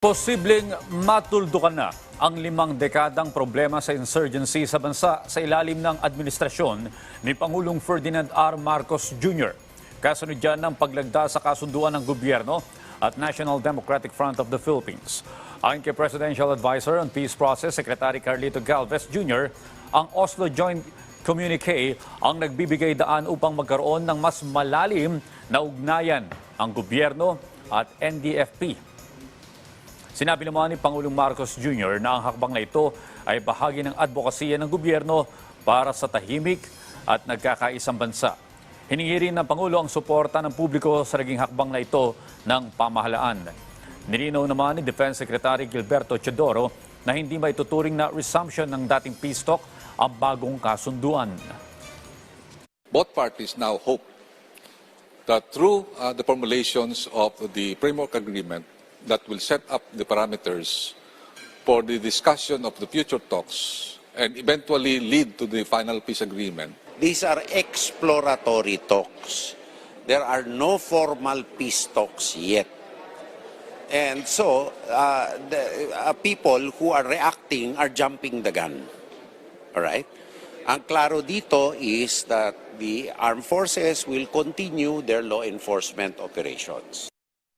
Posibleng matuldukan na ang limang dekadang problema sa insurgency sa bansa sa ilalim ng administrasyon ni Pangulong Ferdinand R. Marcos Jr. Kasunod dyan ng paglagda sa kasunduan ng gobyerno at National Democratic Front of the Philippines. Ayon kay Presidential Advisor on Peace Process, Secretary Carlito Galvez Jr., ang Oslo Joint Communique ang nagbibigay daan upang magkaroon ng mas malalim na ugnayan ang gobyerno at NDFP Sinabi naman ni Pangulong Marcos Jr. na ang hakbang na ito ay bahagi ng advokasya ng gobyerno para sa tahimik at nagkakaisang bansa. Hiningi rin ng Pangulo ang suporta ng publiko sa naging hakbang na ito ng pamahalaan. Nilinaw naman ni Defense Secretary Gilberto Chodoro na hindi maituturing na resumption ng dating peace talk ang bagong kasunduan. both parties now hope that through uh, the formulations of the framework agreement that will set up the parameters for the discussion of the future talks and eventually lead to the final peace agreement, These are exploratory talks. There are no formal peace talks yet. And so, uh, the uh, people who are reacting are jumping the gun. All right? Ang klaro dito is that the armed forces will continue their law enforcement operations.